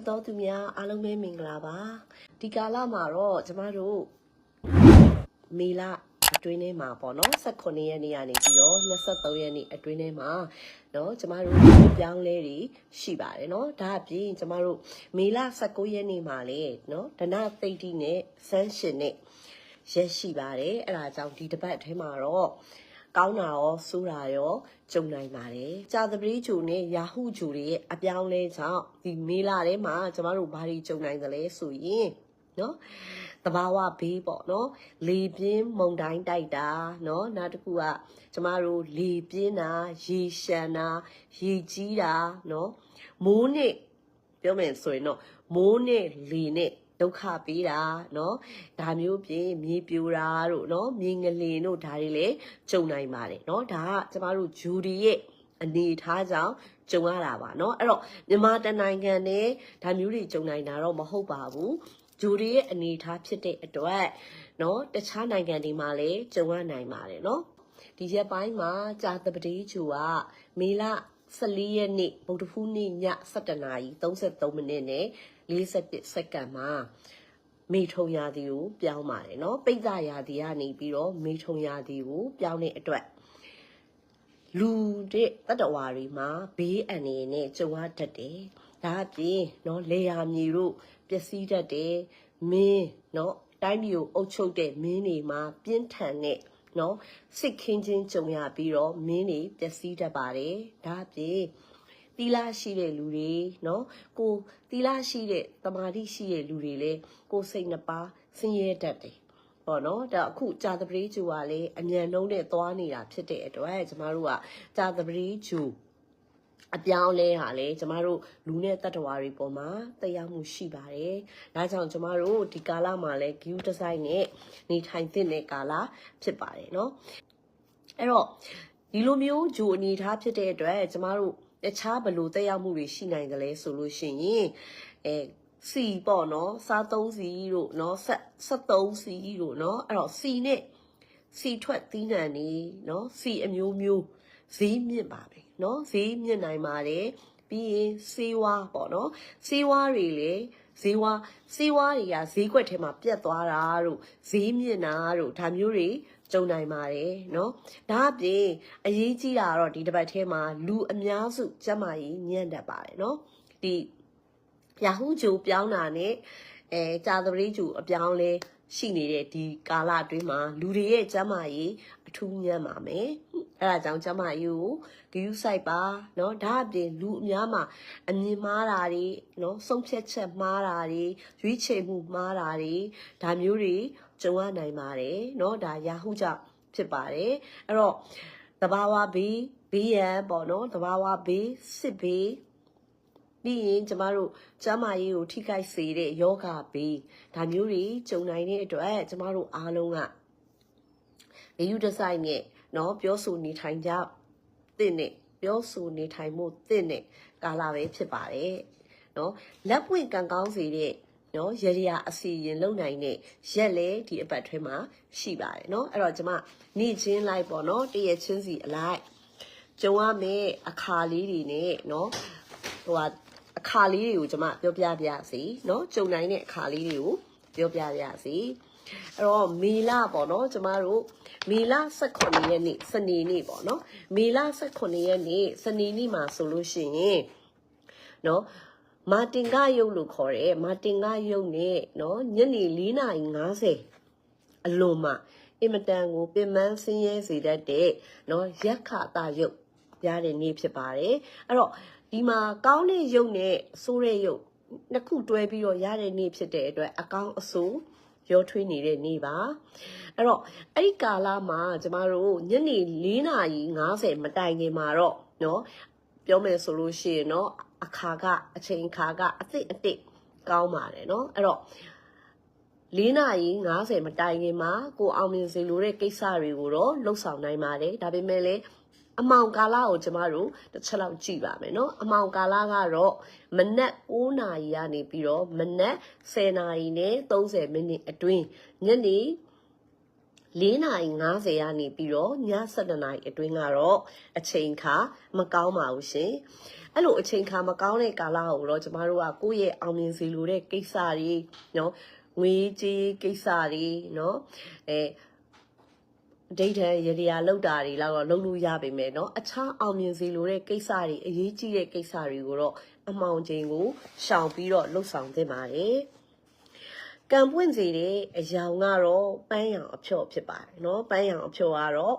ချစ်တော်သူများအားလုံးပဲမင်္ဂလာပါဒီကာလမှာတော့ကျမတို့မေလအတွင်းထဲမှာပေါ့နော်18ရက်နေ့ကနေပြီးတော့23ရက်နေ့အတွင်းထဲမှာเนาะကျမတို့ပြောင်းလဲတွေရှိပါတယ်เนาะဒါအပြင်ကျမတို့မေလ19ရက်နေ့မှာလေเนาะဒနသိတ္တိနဲ့ဆန်းရှင်နဲ့ရက်ရှိပါတယ်အဲ့ဒါကြောင့်ဒီတစ်ပတ်အထဲမှာတော့ ကောင်းတာရောဆိုးတာရောကြုံနိုင်ပါတယ်။ကြာသပတေးဂျူနဲ့ယာဟုဂျူတွေရဲ့အပြောင်းလဲကြောင့်ဒီမေလာထဲမှာကျမတို့ဘာတွေကြုံနိုင်သလဲဆိုရင်နော်တဘာဝဘေးပေါ့နော်လေပြင်းမုန်တိုင်းတိုက်တာနော်နောက်တစ်ခုကကျမတို့လေပြင်းတာရေရှမ်းတာရေကြီးတာနော်မိုးနဲ့ပြောမယ်ဆိုရင်တော့မိုးနဲ့လေနဲ့ ဒုက္ခပေးတာเนาะဒါမျိုးပြင်မြေပြိုတာတို့เนาะမြေငလင်တို့ဒါတွေလည်းကြုံနိုင်ပါတယ်เนาะဒါကကျမတို့ဂျူဒီရဲ့အနေထားကြောင့်ကြုံရတာပါเนาะအဲ့တော့မြန်မာတနိုင်ငံနဲ့ဒါမျိုးတွေကြုံနိုင်တာတော့မဟုတ်ပါဘူးဂျူဒီရဲ့အနေထားဖြစ်တဲ့အတွက်เนาะတခြားနိုင်ငံတွေမှာလည်းကြုံရနိုင်ပါတယ်เนาะဒီရက်ပိုင်းမှာကြာသပတေးဂျူကမေလ 14ရက်နေ့ဗုဒ္ဓဖူးနေ့ည7:33မိနစ်နဲ့41စက္ကန့်မှာမေထုံရာသီကိုပြောင်းပါတယ်เนาะပိတ်ဇရာသီကနေပြီးတော့မေထုံရာသီကိုပြောင်းတဲ့အတွက်လူတဲ့တတ္တဝါတွေမှာဘေးအန္တရာယ်နဲ့ကြုံရတတ်တယ်ဒါအပြင်เนาะလေယာမြေတို့ပျက်စီးတတ်တယ်မင်းเนาะတိုင်းပြည်ကိုအုပ်ချုပ်တဲ့မင်းတွေမှာပြင်းထန်တဲ့ နော်စိတ်ခင်းချင်းကြုံရပြီးတော့မင်းတွေပျက်စီးတတ်ပါတယ်ဒါအပြင်တီလာရှိတဲ့လူတွေနော်ကိုတီလာရှိတဲ့တမာတိရှိတဲ့လူတွေလည်းကိုစိတ်နှစ်ပါးဆင်းရဲတတ်တယ်ပေါ့နော်ဒါအခုကြာသပတေးဂျူကလည်းအမြန်နှုံးနဲ့သွားနေတာဖြစ်တဲ့အတွက်ကျမတို့ကကြာသပတေးဂျူ အပြောင်းလဲဟာလေကျမတို့လူနဲ့တတ္တဝါတွေပေါ်မှာတရားမှုရှိပါတယ်။ဒါကြောင့်ကျမတို့ဒီကာလမှာလဲ view design နဲ့နေထိုင်သင့်တဲ့ကာလဖြစ်ပါတယ်เนาะ။အဲ့တော့ဒီလိုမျိုးဂျိုအနေထားဖြစ်တဲ့အတွက်ကျမတို့တခြားဘယ်လိုတက်ရောက်မှုတွေရှိနိုင်သလဲဆိုလို့ရှိရင်အဲစီပေါ့နော်စားသုံးစီတို့နော်ဆက်ဆက်သုံးစီတို့နော်အဲ့တော့စီနဲ့စီထွက်သီးနှံနေနော်စီအမျိုးမျိုးဈေးမြင့်ပါပဲ နော်ဈေးမြင့်နိုင်ပါတယ်ပြီးရင်စေးဝါပေါ့နော်စေးဝါတွေလေဈေးဝါစေးဝါတွေကဈေးကွက်ထဲမှာပြတ်သွားတာတို့ဈေးမြင့်တာတို့ဒါမျိုးတွေကြုံနိုင်ပါတယ်เนาะဒါအပြင်အရေးကြီးတာကတော့ဒီတစ်ပတ်ထဲမှာလူအများစုကျန်းမာရေးညံ့တတ်ပါတယ်เนาะဒီရာဟုဂျိုပြောင်းတာနဲ့အဲကြာသပတေးဂျိုအပြောင်းလဲရှိနေတဲ့ဒီကာလအတွင်းမှာလူတွေရဲ့ကျန်းမာရေး အထူးညံ့ပါမယ်။အဲဒါကြောင့်ကျမကြီးကိုဂယူးဆိုင်ပါနော်။ဒါအပြင်လူအများမှာအမြင်မှားတာတွေနော်ဆုံးဖြတ်ချက်မှားတာတွေရွေးချယ်မှုမှားတာတွေဒါမျိုးတွေကြုံရနိုင်ပါတယ်နော်။ဒါရာဟုကြောင့်ဖြစ်ပါတယ်။အဲ့တော့တဘာဝဘေးဘေးရန်ပေါ့နော်။တဘာဝဘေးစစ်ဘေးပြီးရင်ကျမတို့ကျမရေးကိုထိခိုက်စေတဲ့ယောဂဘေးဒါမျိုးတွေကြုံနိုင်တဲ့အတွက်ကျမတို့အားလုံးက လေယူဒီဇိုင်းနဲ့เนาะပြောဆိုနေထိုင်ကြတဲ့နဲ့ပြောဆိုနေထိုင်မှုတဲ့နဲ့ကာလပဲဖြစ်ပါတယ်เนาะလက်ပွင့်ကံကောင်းစေတဲ့နော်ရရအစီရင်လုံနိုင်တဲ့ရက်လဲဒီအပတ်ထွဲမှာရှိပါတယ်နော်အဲ့တော့ကျမနေချင်းလိုက်ပေါ့နော်တရက်ချင်းစီအလိုက်ကြုံရမယ့်အခါလေးတွေနဲ့နော်ဟိုဟာအခါလေးတွေကိုကျမပြောပြပြစီနော်ကြုံနိုင်တဲ့အခါလေးတွေကိုပြောပြပြစီ အဲ့တော့မေလပေါ့နော်ကျမတို့မေလ18ရက်နေ့စနေနေ့ပေါ့နော်မေလ18ရက်နေ့စနေနေ့မှာဆိုလို့ရှိရင်နော်မာတင်ကရုပ်လို့ခေါ်တယ်မာတင်ကရုပ်နဲ့နော်ညနေ4:50အလွန်မှာအင်မတန်ကိုပင်ပန်းဆင်းရဲစေတတ်တဲ့နော်ရက်ခတာရုပ်ရတဲ့နေ့ဖြစ်ပါတယ်အဲ့တော့ဒီမှာကောင်းတဲ့ရုပ်နဲ့ဆိုးတဲ့ရုပ်နှစ်ခုတွဲပြီးတော့ရတဲ့နေ့ဖြစ်တဲ့အတွက်အကောင်းအဆိုး ရောထွေးနေတဲ့နေ့ပါအဲ့တော့အဲ့ဒီကာလမှာကျမတို့ညနေ4:50မတိုင်ခင်မှာတော့နော်ပြောမယ်ဆိုလို့ရှိရင်တော့အခါကအချိန်ခါကအသစ်အတစ်ကောင်းပါတယ်เนาะအဲ့တော့၄နာရီ50မတိုင်ခင်မှာကိုအောင်မြင်စေလိုတဲ့ကိစ္စတွေကိုတော့လှုပ်ဆောင်နိုင်ပါတယ်ဒါပေမဲ့လည်း အမောင်ကာလကိုကျမတို့တစ်ချက်လောက်ကြည့်ပါမယ်နော်အမောင်ကာလကတော့မနက်9နာရီကနေပြီးတော့မနက်10နာရီနဲ့30မိနစ်အတွင်းညနေ4နာရီ50ကနေပြီးတော့ည7နာရီအတွင်းကတော့အချိန်ခါမကောင်းပါဘူးရှင်အဲ့လိုအချိန်ခါမကောင်းတဲ့ကာလကိုတော့ကျမတို့ကကိုယ့်ရဲ့အောင်မြင်စေလိုတဲ့ကိစ္စတွေနော်ငွေကြေးကိစ္စတွေနော်အဲ ဒိဋ္ဌံရရလောက်တာတွေလောက်တော့လုပ်လို့ရပါမယ်เนาะအခြားအောင်မြင်စေလိုတဲ့ကိစ္စတွေအရေးကြီးတဲ့ကိစ္စတွေကိုတော့အမှောင်ချိန်ကိုရှောင်ပြီးတော့လှုပ်ဆောင်သင့်ပါတယ်ကံပွင့်စေတဲ့အယောင်ကတော့ပန်းရောင်အဖြော့ဖြစ်ပါတယ်เนาะပန်းရောင်အဖြော့ကတော့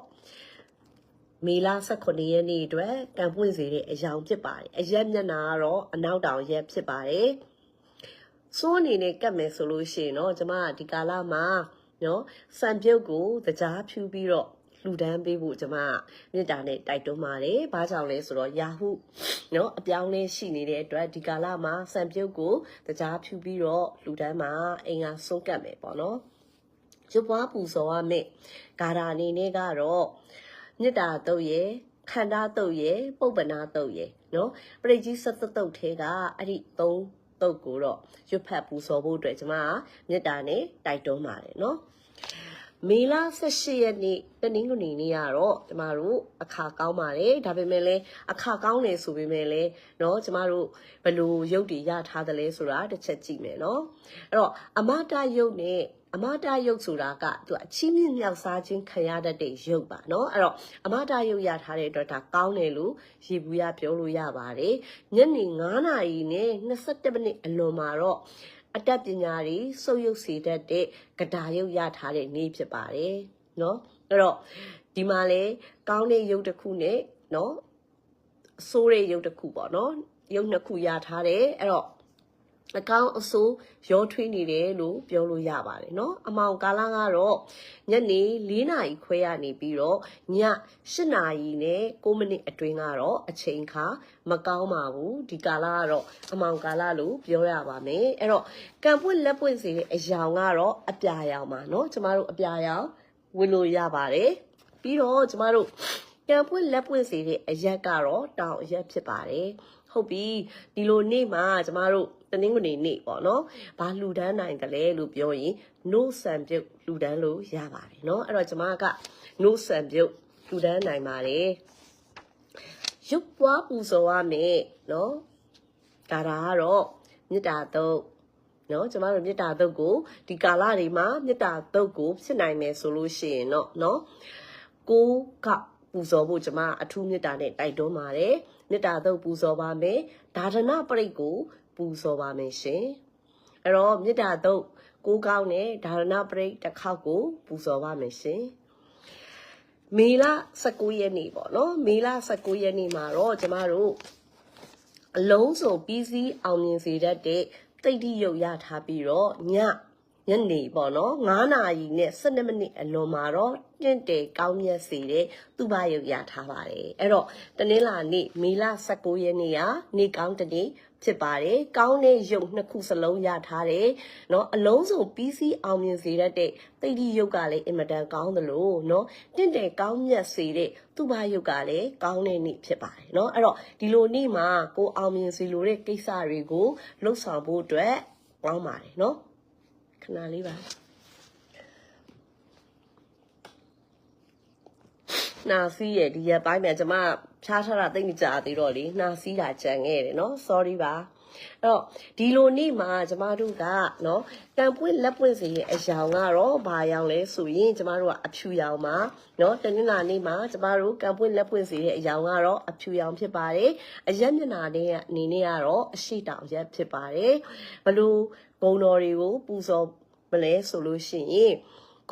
မေလ18ရက်နေ့အတွက်ကံပွင့်စေတဲ့အယောင်ဖြစ်ပါတယ်အရက်မျက်နှာကတော့အနောက်တောင်ရက်ဖြစ်ပါတယ်စိုးအနေနဲ့ကတ်မယ်ဆိုလို့ရှိရင်เนาะကျမကဒီကာလမှာ နော်စံပြုတ်ကိုတကြားဖြူပြီးတော့လှူဒန်းပေးဖို့ကျွန်မမြစ်တာနဲ့တိုက်တွန်းပါတယ်။ဘာကြောင့်လဲဆိုတော့ယာဟုနော်အပြောင်းလဲရှိနေတဲ့အတွက်ဒီကာလမှာစံပြုတ်ကိုတကြားဖြူပြီးတော့လှူဒန်းမှာအင်္ဂါဆုံးကတ်မယ်ပေါ့နော်။ရုပ်ပွားပူဇော်ရမယ်။ဂါရာအနေနဲ့ကတော့မြစ်တာတုတ်ရဲ့ခန္ဓာတုတ်ရဲ့ပုပ္ပနာတုတ်ရဲ့နော်ပရိတ်ကြီးဆက်တုတ်သေးကအဲ့ဒီ၃ တုတ်ကိုတော့ရွတ်ဖတ်ပူဇော်ဖို့အတွက်ကျွန်မကမြစ်တာနဲ့တိုက်တွန်းပါတယ်နော်။မေလ18ရက်နေ့တနင်္ဂနွေနေ့ကတော့ကျမတို့အခါကောင်းပါတယ်ဒါပေမဲ့လည်းအခါကောင်းတယ်ဆိုပေမဲ့လည်းเนาะကျမတို့ဘယ်လိုရုပ်တွေရထားသလဲဆိုတာတစ်ချက်ကြည့်မယ်เนาะအဲ့တော့အမတာရုပ်နဲ့ အမတာရုပ်ဆိုတာကသူအချင်းမြင့်မြောက်စားခြင်းခံရတတ်တဲ့ရုပ်ပါเนาะအဲ့တော့အမတာရုပ်ရထားတဲ့အတွက်ဒါကောင်းတယ်လို့ရေဘူးရပြောလို့ရပါတယ်ညနေ9နာရီနဲ့27မိနစ်အလွန်မှာတော့အတတ်ပညာတွေစုပ်ယုပ်စေတတ်တဲ့ကဒါရုပ်ရထားတဲ့နေ့ဖြစ်ပါတယ်เนาะအဲ့တော့ဒီမှာလဲကောင်းတဲ့ရုပ်တစ်ခုနဲ့เนาะဆိုးတဲ့ရုပ်တစ်ခုပေါ့เนาะရုပ်နှစ်ခုရထားတယ်အဲ့တော့ အကောင်းအဆိုးရောထွေးနေတယ်လို့ပြောလို့ရပါတယ်เนาะအမောင်ကာလကတော့ညနေ၄နာရီခွဲရနေပြီးတော့ည၈နာရီနဲ့9မိနစ်အတွင်းကတော့အချိန်ခါမကောင်းပါဘူးဒီကာလကတော့အမောင်ကာလလို့ပြောရပါမယ်အဲ့တော့ကံပွင့်လက်ပွင့်စေတဲ့အယောင်ကတော့အပြာရောင်ပါเนาะကျမတို့အပြာရောင်ဝင်လို့ရပါတယ်ပြီးတော့ကျမတို့ကံပွင့်လက်ပွင့်စေတဲ့အရက်ကတော့တောင်အရက်ဖြစ်ပါတယ်ဟုတ်ပြီဒီလိုနေ့မှာကျမတို့ တနင်္ဂနွေနေ့ပေါ့နော်ဘာလှူဒန်းနိုင်ကြလဲလို့ပြောရင် no စံပြုတ်လှူဒန်းလို့ရပါတယ်နော်အဲ့တော့ကျမက no စံပြုတ်လှူဒန်းနိုင်ပါတယ်ရုပ်ပွားပူဇော်ရမယ်နော်ဒါတာကတော့မေတ္တာတုတ်နော်ကျမတို့မေတ္တာတုတ်ကိုဒီကာလတွေမှာမေတ္တာတုတ်ကိုဖြစ်နိုင်မယ်ဆိုလို့ရှိရင်တော့နော်ကိုကပူဇော်ဖို့ကျမအထူးမေတ္တာနဲ့တိုက်တွန်းပါတယ်မေတ္တာတုတ်ပူဇော်ပါမယ်ဒါဒနာပရိတ်ကို ပူဇော်ပါမယ်ရှင်အဲ့တော့မေတ္တာတုတ်ကိုကောင်းတဲ့ဒါရဏပရိတ်တစ်ခေါက်ကိုပူဇော်ပါမယ်ရှင်မေလ19ရက်နေ့ပေါ့နော်မေလ19ရက်နေ့မှာတော့ကျမတို့အလုံးစုံပြီးစီးအောင်မြင်စေတတ်တဲ့တိတ်တိရုပ်ရထားပြီးတော့ညညနေပေါ့နော်9နာရီနဲ့12မိနစ်အလွန်မှာတော့ တင့်တယ်ကောင်းမြတ်စေတဲ့သူ့ဘရုပ်ရထားပါတယ်အဲ့တော့တနင်္လာနေ့မေလ19ရက်နေ့ကနေကောင်းတနေ့ဖြစ်ပါတယ်။ကောင်းတဲ့ရုပ်နှစ်ခုစလုံးရထားတယ်။เนาะအလုံးစုံပြီးစီးအောင်မြင်စေတတ်တဲ့တိတ်ဒီရုပ်ကလည်းအင်မတန်ကောင်းသလိုเนาะတင့်တယ်ကောင်းမြတ်စေတဲ့သူ့ဘာရုပ်ကလည်းကောင်းတဲ့နေ့ဖြစ်ပါတယ်เนาะအဲ့တော့ဒီလိုနေ့မှာကိုအောင်မြင်စေလိုတဲ့ကိစ္စတွေကိုလှုပ်ဆောင်ဖို့အတွက်ကောင်းပါတယ်เนาะခဏလေးပါ နှာစီးရဲ့ဒီရက်ပိုင်းမှာကျမဖြားထားတာသိမ့်မကြသေးတော့လေနှာစီးတာကြံခဲ့တယ်နော် sorry ပါအဲ့တော့ဒီလိုနေ့မှာကျမတို့ကနော်တန်ပွင့်လက်ပွင့်စီရဲ့အယောင်ကတော့ဘာယောင်လဲဆိုရင်ကျမတို့ကအဖြူယောင်ပါနော်တနင်္လာနေ့မှာကျမတို့ကန်ပွင့်လက်ပွင့်စီရဲ့အယောင်ကတော့အဖြူယောင်ဖြစ်ပါတယ်အရက်မျက်နှာနဲ့အနေနဲ့ကတော့အရှိတောင်ရက်ဖြစ်ပါတယ်ဘလို့ဘုံတော်တွေကိုပူဇော်မလဲဆိုလို့ရှိရင်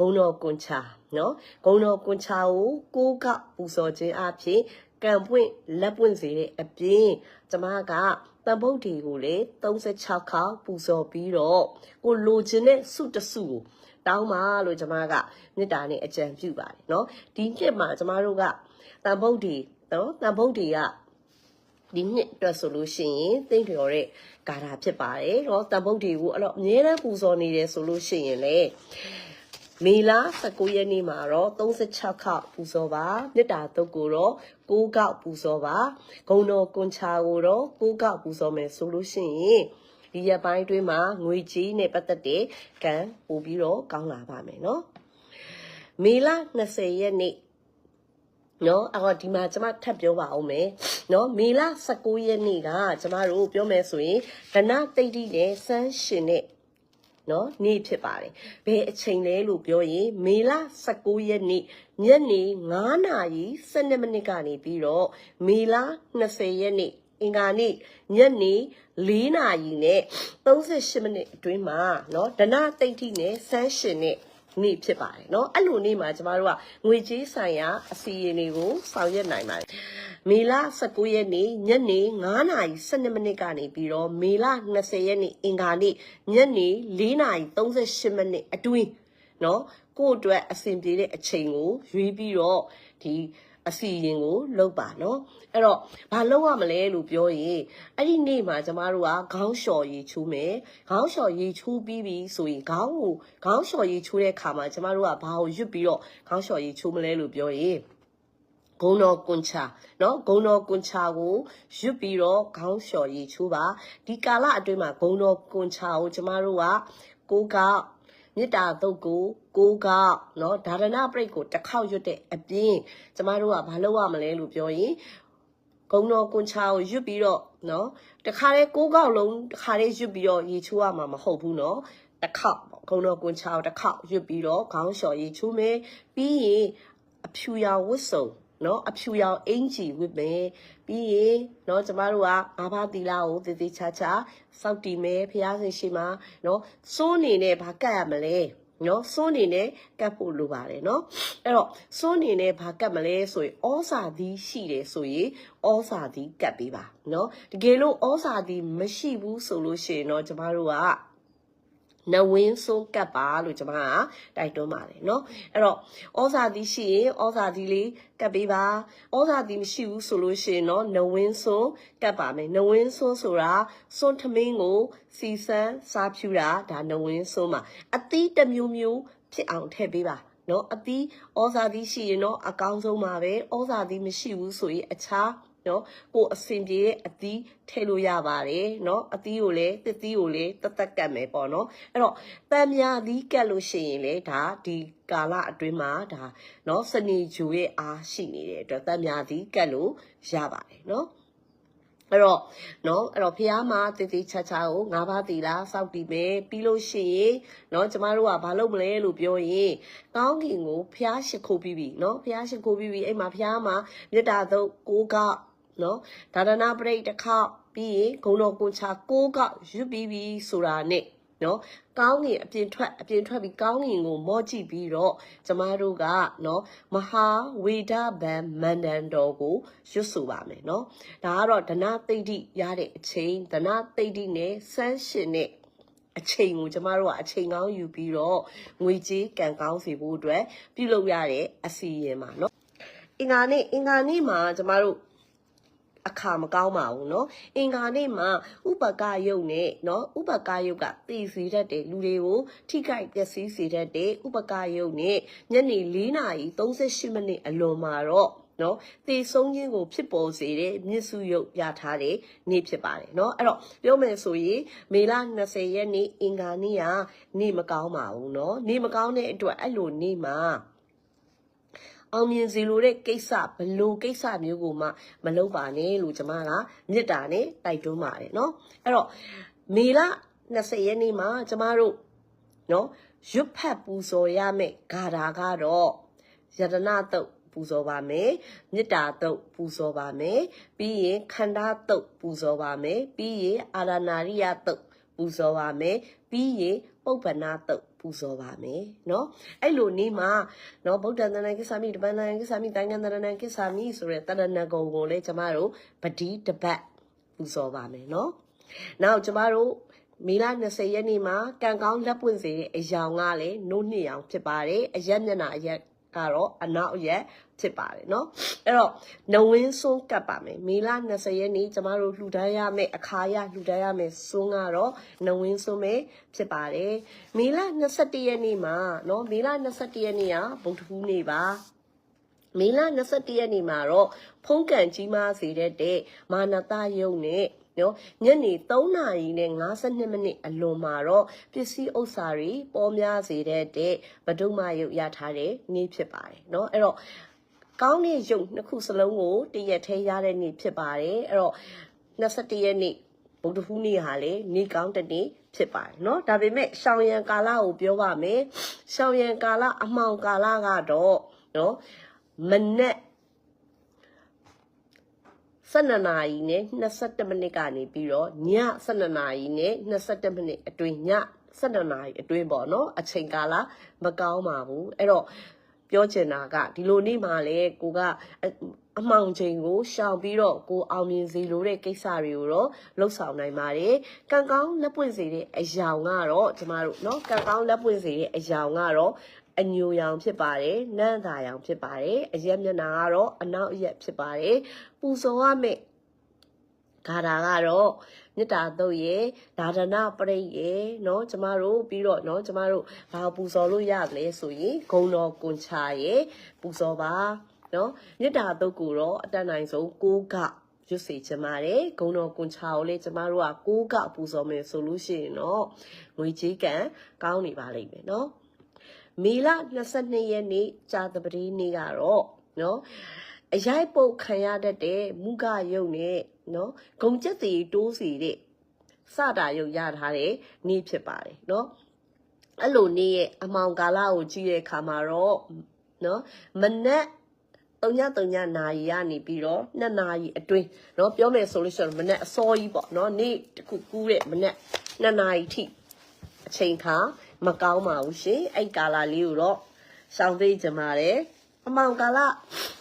ဂုံတော်ကွန်ချာနော်ဂုံတော်ကွန်ချာကိုကိုကပူဇော်ခြင်းအဖြစ်ကံပွင့်လက်ပွင့်စေတဲ့အပြင်ကျမကတန်ဖို့ဒီကိုလေ36ခါပူဇော်ပြီးတော့ကိုလိုချင်တဲ့စုတစုကိုတောင်းပါလို့ကျမကမေတ္တာနဲ့အကြံပြုပါတယ်နော်ဒီနှစ်မှာကျမတို့ကတန်ဖို့ဒီနော်တန်ဖို့ဒီကဒီနှစ်အတွက်ဆိုလို့ရှိရင်သိမ့်တော်တဲ့ဂါထာဖြစ်ပါတယ်။တော့တန်ဖို့ဒီကိုအဲ့တော့အမြဲတမ်းပူဇော်နေတယ်ဆိုလို့ရှိရင်လေ မေလ19ရက်နေ့မှာတော့36ခေါက်ပူဇော်ပါမေတ္တာတုတ်ကိုတော့6ခေါက်ပူဇော်ပါဂုံတော်ကွန်ချာကိုတော့6ခေါက်ပူဇော်မယ်ဆိုလို့ရှိရင်ဒီရက်ပိုင်းတွင်းမှာငွေကြီးနဲ့ပတ်သက်တဲ့ကံပို့ပြီးတော့ကောင်းလာပါမယ်နော်မေလ20ရက်နေ့နော်အဲ့တော့ဒီမှာကျွန်မထပ်ပြောပါအောင်မယ်နော်မေလ19ရက်နေ့ကကျွန်မတို့ပြောမယ်ဆိုရင်ဒနတိတ်တိနဲ့စမ်းရှင်နဲ့ နော်နေ့ဖြစ်ပါတယ်ဘယ်အချိန်လဲလို့ပြောရင်မေလ19ရက်နေ့ညနေ9နာရီ12မိနစ်ကနေပြီးတော့မေလ20ရက်နေ့အင်္ဂါနေ့ညနေ4နာရီနဲ့38မိနစ်အတွင်းမှာเนาะဒနတိတ်တိနဲ့စမ်းရှင်နဲ့ နေ့ဖြစ်ပါတယ်เนาะအဲ့လိုနေ့မှာကျမတို့ကငွေကြေးဆိုင်ရာအစီအရင်တွေကိုဆောင်ရွက်နိုင်ပါတယ်မေလ19ရက်နေ့ညနေ9နာရီ12မိနစ်ကနေပြီးတော့မေလ20ရက်နေ့အင်္ဂါနေ့ညနေ4နာရီ38မိနစ်အတွင်းเนาะကိုယ့်အတွက်အဆင်ပြေတဲ့အချိန်ကိုရွေးပြီးတော့ဒီ အစီရင်ကိုလုပ်ပါเนาะအဲ့တော့ဘာလုပ်ရမလဲလို့ပြောရင်အဲ့ဒီနေ့မှာကျမတို့ကခေါင်းလျှော်ရည်ချိုးမယ်ခေါင်းလျှော်ရည်ချိုးပြီးပြီဆိုရင်ခေါင်းကိုခေါင်းလျှော်ရည်ချိုးတဲ့ခါမှာကျမတို့ကဘာကိုရွတ်ပြီးတော့ခေါင်းလျှော်ရည်ချိုးမလဲလို့ပြောရင်ဂုံတော်ကွန်ချာเนาะဂုံတော်ကွန်ချာကိုရွတ်ပြီးတော့ခေါင်းလျှော်ရည်ချိုးပါဒီကာလအတွင်းမှာဂုံတော်ကွန်ချာကိုကျမတို့ကကိုက မေတ္တာသုတ်ကိုကိုးကောက်နော်ဒါရဏပရိတ်ကိုတစ်ခေါက်ရွတ်တဲ့အပြင်ကျမတို့ကမလုပ်ရမလဲလို့ပြောရင်ဂုံတော်ကွန်ချာကိုရွတ်ပြီးတော့နော်တခါလေကိုးကောက်လုံးတခါလေရွတ်ပြီးတော့ရေချိုးရမှာမဟုတ်ဘူးနော်တစ်ခေါက်ဂုံတော်ကွန်ချာကိုတစ်ခေါက်ရွတ်ပြီးတော့ခေါင်းလျှော်ရေချိုးမယ်ပြီးရင်အဖြူရောင်ဝတ်စုံ နော်အဖြူရောင်အင်ဂျီဝတ်မယ်ပြီးရင်နော်ကျမတို့ကငါးပါးသီလကိုတည်တည်ချာချာစောင့်တည်မယ်ဖះရှင်ရှိမှာနော်စိုးနေနဲ့ဘာကတ်ရမလဲနော်စိုးနေနဲ့ကတ်ဖို့လိုပါတယ်နော်အဲ့တော့စိုးနေနဲ့ဘာကတ်မလဲဆိုရင်ဩစာသီးရှိတယ်ဆိုရင်ဩစာသီးကတ်ပေးပါနော်တကယ်လို့ဩစာသီးမရှိဘူးဆိုလို့ရှိရင်တော့ကျမတို့က နဝင်းဆုံးကပ်ပါလို့ကျွန်မကတိုက်တွန်းပါတယ်เนาะအဲ့တော့ဩဇာတိရှိရင်ဩဇာတိလေးကပ်ပေးပါဩဇာတိမရှိဘူးဆိုလို့ရှိရင်เนาะနဝင်းဆုံးကပ်ပါမယ်နဝင်းဆုံးဆိုတာစွန်းထမင်းကိုစီစမ်းစားဖြူတာဒါနဝင်းဆုံးမှာအသီးတစ်မျိုးမျိုးဖြစ်အောင်ထည့်ပေးပါနော်အသီးဩဇာသီးရှိရင်တော့အကောင်းဆုံးပါပဲဩဇာသီးမရှိဘူးဆိုရင်အခြား နော်ကိုအစင်ပြေတဲ့အသီးထည့်လို့ရပါတယ်နော်အသီးကိုလည်းတစ်သီးကိုလည်းတသက်ကတ်မယ်ပေါ့နော်အဲ့တော့တံမြာသီးကတ်လို့ရှိရင်လေဒါဒီကာလအတွင်းမှာဒါနော်စနေဂျူရဲ့အားရှိနေတဲ့အတွက်တံမြာသီးကတ်လို့ရပါတယ်နော်အဲ့တော့နော်အဲ့တော့ဖះမှာတည်တည်ချာချာကိုငါးပါးတီလားစောက်တည်မယ်ပြီးလို့ရှိရင်နော်ကျမတို့ကဘာလုပ်မလဲလို့ပြောရင်ကောင်းကင်ကိုဖះရှိခိုးပြီးပြီနော်ဖះရှိခိုးပြီးပြီအဲ့မှာဖះမှာမေတ္တာသုတ်ကိုက နော်ဒါဒနာပရိတ်တစ်ခေါက်ပြီးရင်ဂုံတော်ကိုချာကိုကရွတ်ပြီးပြီဆိုတာနဲ့နော်ကောင်းကင်အပြင်ထွက်အပြင်ထွက်ပြီးကောင်းကင်ကိုမော့ကြည့်ပြီးတော့ကျမတို့ကနော်မဟာဝေဒဗံမန္တန်တော်ကိုရွတ်ဆိုပါမယ်နော်ဒါကတော့ဒနာသိတိရတဲ့အချိန်ဒနာသိတိနဲ့စမ်းရှင်နဲ့အချိန်ကိုကျမတို့ကအချိန်ကောင်းယူပြီးတော့ငွေကြေးကံကောင်းစေဖို့အတွက်ပြုလုပ်ရတဲ့အစီအရင်ပါနော်အင်္ဂါနေ့အင်္ဂါနေ့မှာကျမတို့ အခါမကောင်းပါဘူးเนาะအင်္ဂါနေ့မှာဥပကယုတ်နဲ့เนาะဥပကယုတ်ကတည်စေတတ်တဲ့လူတွေကိုထိခိုက်ပျက်စီးစေတတ်တဲ့ဥပကယုတ်နဲ့ညနေ4နာရီ38မိနစ်အလွန်မှာတော့နော်တည်ဆုံးခြင်းကိုဖြစ်ပေါ်စေတဲ့မြစ်စုရုပ်ရထားတဲ့နေ့ဖြစ်ပါတယ်เนาะအဲ့တော့ပြောမယ်ဆိုရင်မေလ20ရက်နေ့အင်္ဂါနေ့ကနေ့မကောင်းပါဘူးเนาะနေ့မကောင်းတဲ့အတွက်အဲ့လိုနေ့မှာ အောင်မြင်စီလိုတဲ့ကိစ္စဘလို့ကိစ္စမျိုးကိုမှမလုပ်ပါနဲ့လို့ကျွန်မကမေတ္တာနဲ့တိုက်တွန်းပါတယ်เนาะအဲ့တော့မေလ20ရက်နေ့မှာကျွန်မတို့เนาะရွတ်ဖတ်ပူဇော်ရမယ့်ဂါထာကတော့ယတနာတုတ်ပူဇော်ပါမယ်မေတ္တာတုတ်ပူဇော်ပါမယ်ပြီးရင်ခန္ဓာတုတ်ပူဇော်ပါမယ်ပြီးရင်အာရဏာရိယတုတ်ပူဇော်ပါမယ်ပြီးရင် ပုပ္ပနာတုတ်ပူဇော်ပါမယ်เนาะအဲ့လိုနေ့မှာเนาะဗုဒ္ဓတဏ္ဍကိစ္ဆာမိတပန္နကိစ္ဆာမိတိုင်းငံတဏ္ဍကိစ္ဆာမိဆိုတဲ့တဏ္ဍကုံကိုလည်းကျမတို့ပတိတပတ်ပူဇော်ပါမယ်เนาะနောက်ကျမတို့မေလ20ရက်နေ့မှာကံကောင်းလက်ပွင့်စေတဲ့အယောင်ကလည်းနို့နှစ်ရောင်ဖြစ်ပါတယ်အရက်မျက်နှာအရက်ကတော့အနောက်ရက် ဖြစ်ပါတယ်เนาะအဲ့တော့နဝင်းစွန်းကပ်ပါမယ်မေလ20ရက်နေ့ကျမတို့လှူဒန်းရမယ့်အခါရလှူဒန်းရမယ့်စွန်းကတော့နဝင်းစွန်းပဲဖြစ်ပါတယ်မေလ21ရက်နေ့မှာเนาะမေလ21ရက်နေ့ကဗုဒ္ဓဟူးနေ့ပါမေလ21ရက်နေ့မှာတော့ဖုံးကန်ကြီးမားစေတဲ့မာနတယုံနဲ့နော်ညနေ3နာရီနဲ့52မိနစ်အလွန်မှာတော့ပစ္စည်းဥစ္စာတွေပေါ်များစေတဲ့တဲ့ဗဒုမယုတ်ရထားတဲ့နေ့ဖြစ်ပါတယ်เนาะအဲ့တော့ ကောင်းတဲ့ရုပ်နှစ်ခုစလုံးကိုတရက်ထဲရတဲ့နေ့ဖြစ်ပါတယ်အဲ့တော့21ရက်နေ့ဗုဒ္ဓဟူးနေ့ဟာလေနေ့ကောင်းတဲ့နေ့ဖြစ်ပါတယ်เนาะဒါပေမဲ့ရှောင်းရံကာလကိုပြောပါမယ်ရှောင်းရံကာလအမှောင်ကာလကတော့เนาะမနေ့12နာရီနဲ့22မိနစ်ကနေပြီးတော့ည12နာရီနဲ့22မိနစ်အတွင်းည12နာရီအတွင်းပေါ့နော်အချိန်ကာလမကောင်းပါဘူးအဲ့တော့ ပြောချင်တာကဒီလိုနေ့မှလည်းကိုကအအမှောင်ချိန်ကိုရှောင်ပြီးတော့ကိုအောင်မြင်စေလိုတဲ့ကိစ္စတွေကိုတော့လှုပ်ဆောင်နိုင်ပါတယ်ကံကောင်းလက်ပွင့်စေတဲ့အယောင်ကတော့ကျမတို့เนาะကံကောင်းလက်ပွင့်စေတဲ့အယောင်ကတော့အညိုရောင်ဖြစ်ပါတယ်နန်းသာရောင်ဖြစ်ပါတယ်အရက်မျက်နှာကတော့အနောက်အရက်ဖြစ်ပါတယ်ပူဇော်ရမယ့် ဂါထာကတော့မေတ္တာတုတ်ရဲ့ဒါဒနာပရိတ်ရဲ့เนาะကျမတို့ပြီးတော့เนาะကျမတို့ဘာပူဇော်လို့ရလဲဆိုရင်ဂုံတော်ကွန်ချာရဲ့ပူဇော်ပါเนาะမေတ္တာတုတ်ကိုတော့အတတ်နိုင်ဆုံးကိုးကရွတ်စေချင်ပါတယ်ဂုံတော်ကွန်ချာကိုလေကျမတို့ကကိုးကပူဇော်မယ်ဆိုလို့ရှိရင်တော့ငွေကြေးကံကောင်းနေပါလိမ့်မယ်เนาะ မေလ22ရက်နေ့ကြာသပတေးနေ့ကတော့နော်အရိုက်ပုတ်ခံရတတ်တဲ့မုဂယုတ်နဲ့ နော်ဂုံကျက်စီတိုးစီတဲ့စတာယုတ်ရထားတဲ့နေ့ဖြစ်ပါတယ်နော်အဲ့လိုနေ့ရဲ့အမောင်ကာလကိုကြည့်တဲ့အခါမှာတော့နော်မနက်3-3နာရီကနေပြီးတော့2နာရီအတွင်းเนาะပြောမယ်ဆိုလို့ရှိရင်မနက်အစောကြီးပေါ့เนาะနေ့တစ်ခုကူးတဲ့မနက်2နာရီထိအချိန်ခါမကောင်းပါဘူးရှင်အဲ့ကာလလေးကိုတော့ရှောင်သိကြပါတယ် အမောင်ကာလ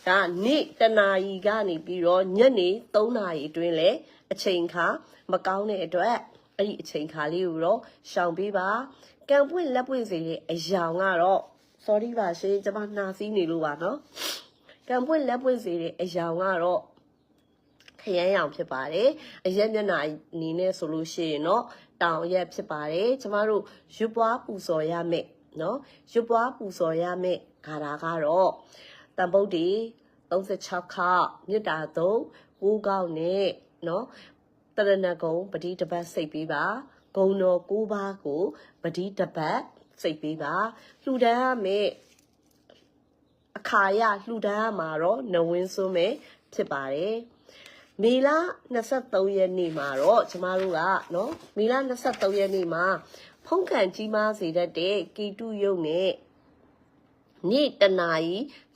ကနေ့တနာရီကနေပြီးတော့ညနေ3နာရီအတွင်းလဲအချိန်ခါမကောင်းတဲ့အတွက်အဲ့ဒီအချိန်ခါလေးကိုတော့ရှောင်ပေးပါကံပွင့်လက်ပွင့်စေတဲ့အယောင်ကတော့ sorry ပါရှင်ကျွန်မနှာစီးနေလို့ပါနော်ကံပွင့်လက်ပွင့်စေတဲ့အယောင်ကတော့ခရမ်းရောင်ဖြစ်ပါတယ်အရက်မျက်နှာအနေနဲ့ဆိုလို့ရှိရင်တော့တောင်ရက်ဖြစ်ပါတယ်ကျမတို့ရွပွားပူဇော်ရမယ်နော်ရွပွားပူဇော်ရမယ် ဂါထာကတော့တန်ပုတ်တီ36ခမြစ်တာသုံး6ကောက်နဲ့နော်တရဏဂုံပတိတပတ်စိတ်ပေးပါဂုံတော်9ပါးကိုပတိတပတ်စိတ်ပေးပါလှူဒန်းရမယ်အခါရလှူဒန်းရမှာတော့နဝင်းစွန်းမယ်ဖြစ်ပါတယ်မေလ23ရက်နေ့မှာတော့ကျမတို့ကနော်မေလ23ရက်နေ့မှာဖုံးကန်ကြီးမားစေတတ်တဲ့ကီတုယုတ်နဲ့ နေ့တနာရီ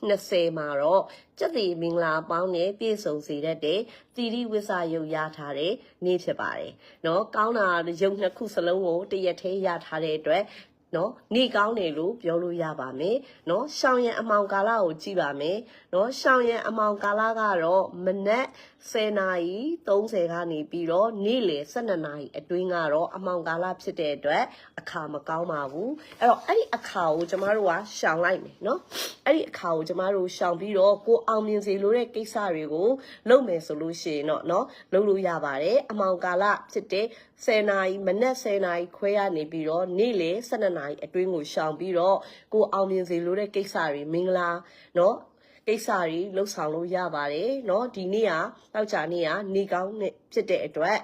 20မှာတော့ကြက်တီမင်္ဂလာပေါင်းနဲ့ပြည့်စုံစေတတ်တဲ့သီရိဝိစာယုတ်ရထားတဲ့နေ့ဖြစ်ပါတယ်။နော်ကောင်းတာယုတ်နှစ်ခုစလုံးကိုတရက်သေးရထားတဲ့အတွက်နော်နေကောင်းတယ်လို့ပြောလို့ရပါမယ်နော်ရှောင်းရံအမောင်ကာလကိုကြည့်ပါမယ်နော်ရှောင်းရံအမောင်ကာလကတော့မနက် 10နာရီ30ကနေပြီးတော့နေ့လယ်12နာရီအတွင်းကတော့အမောင်ကာလဖြစ်တဲ့အတွက်အခါမကောင်းပါဘူးအဲ့တော့အဲ့ဒီအခါကိုကျမတို့ကရှောင်လိုက်မယ်နော်အဲ့ဒီအခါကိုကျမတို့ရှောင်ပြီးတော့ကိုအောင်မြင်စေလိုတဲ့ကိစ္စတွေကိုလုပ်မယ်ဆိုလို့ရှိရင်တော့နော်လုပ်လို့ရပါတယ်အမောင်ကာလဖြစ်တဲ့10နာရီမနက်10နာရီခွဲရနေပြီးတော့နေ့လယ်12နာရီအတွင်းကိုရှောင်ပြီးတော့ကိုအောင်မြင်စေလိုတဲ့ကိစ္စတွေမင်္ဂလာနော် ကိစ္စတွေလှုပ်ဆောင်လို့ရပါတယ်เนาะဒီနေ့ကတောက်ကြနေ့ကနေကောင်းနဲ့ဖြစ်တဲ့အတွက်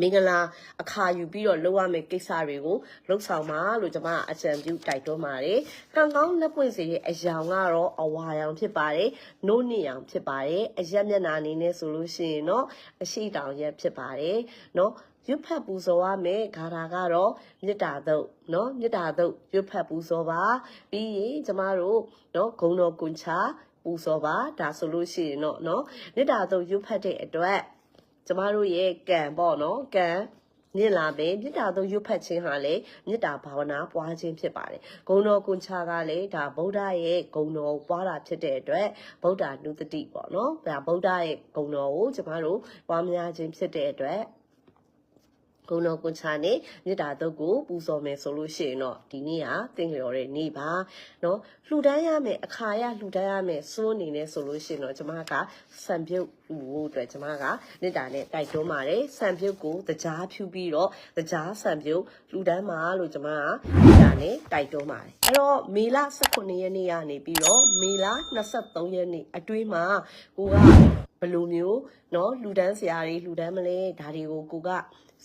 မင်္ဂလာအခါယူပြီးတော့လုပ်ရမယ့်ကိစ္စတွေကိုလှုပ်ဆောင်ပါလို့ကျွန်မအကြံပြုတိုက်တွန်းပါတယ်။ကံကောင်းလက်ပွင့်စေတဲ့အယောင်ကတော့အဝါရောင်ဖြစ်ပါတယ်။နို့နှစ်ရောင်ဖြစ်ပါတယ်။အရက်မျက်နှာအနေနဲ့ဆိုလို့ရှိရင်တော့အရှိတောင်ရက်ဖြစ်ပါတယ်။เนาะ ရွတ်ဖတ်ပူဇော်ရမယ်ဂါထာကတော့မေတ္တာတုတ်เนาะမေတ္တာတုတ်ရွတ်ဖတ်ပူဇော်ပါပြီးရင်ကျမတို့เนาะဂုံတော်ကွန်ချာပူဇော်ပါဒါဆိုလို့ရှိရင်တော့เนาะမေတ္တာတုတ်ရွတ်ဖတ်တဲ့အတွက်ကျမတို့ရဲ့ကံပေါ့เนาะကံမြင့်လာပဲမေတ္တာတို့ရွတ်ဖတ်ခြင်းဟာလေမေတ္တာဘာဝနာပွားခြင်းဖြစ်ပါတယ်ဂုံတော်ကွန်ချာကလည်းဒါဗုဒ္ဓရဲ့ဂုံတော်ပွားတာဖြစ်တဲ့အတွက်ဗုဒ္ဓနုတတိပေါ့နော်ဒါဗုဒ္ဓရဲ့ဂုံတော်ကိုကျမတို့ပွားများခြင်းဖြစ်တဲ့အတွက် ဂုဏတော်ကွန်ချာနဲ့မေတ္တာတုတ်ကိုပူဇော်မယ်ဆိုလို့ရှိရင်တော့ဒီနေ့ဟာသင်လျော်တဲ့နေ့ပါเนาะလှူဒန်းရမယ်အခါရလှူဒန်းရမယ်စိုးအနေနဲ့ဆိုလို့ရှိရင်တော့ကျမကစံပြုတ်ဖို့အတွက်ကျမကမေတ္တာနဲ့တိုက်တွန်းပါတယ်စံပြုတ်ကိုတကြားဖြူပြီးတော့တကြားစံပြုတ်လှူဒန်းမှာလို့ကျမကမေတ္တာနဲ့တိုက်တွန်းပါတယ်အဲ့တော့မေလ18ရက်နေ့ကနေပြီးတော့မေလ23ရက်နေ့အတွင်းမှာကိုကပ ယ်လိုမျိုးเนาะလူတန်းဆရာတွေလူတန်းမလဲဒါတွေကိုကိုက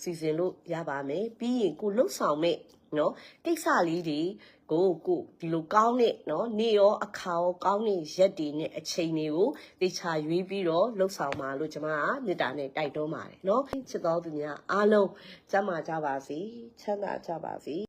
စီစဉ်လို့ရပါမယ်ပြီးရင်ကိုလှုပ်ဆောင်မဲ့เนาะကိစ္စလေးတွေကိုကိုဒီလိုကောင်းတဲ့เนาะနေရောအခါရောကောင်းတဲ့ရက်တွေနဲ့အချိန်တွေကိုတေချာရွေးပြီးတော့လှုပ်ဆောင်ပါလို့ကျွန်မကမေတ္တာနဲ့တိုက်တွန်းပါတယ်เนาะချစ်တော်သူများအားလုံးကျမ်းမာကြပါစေချမ်းသာကြပါစေ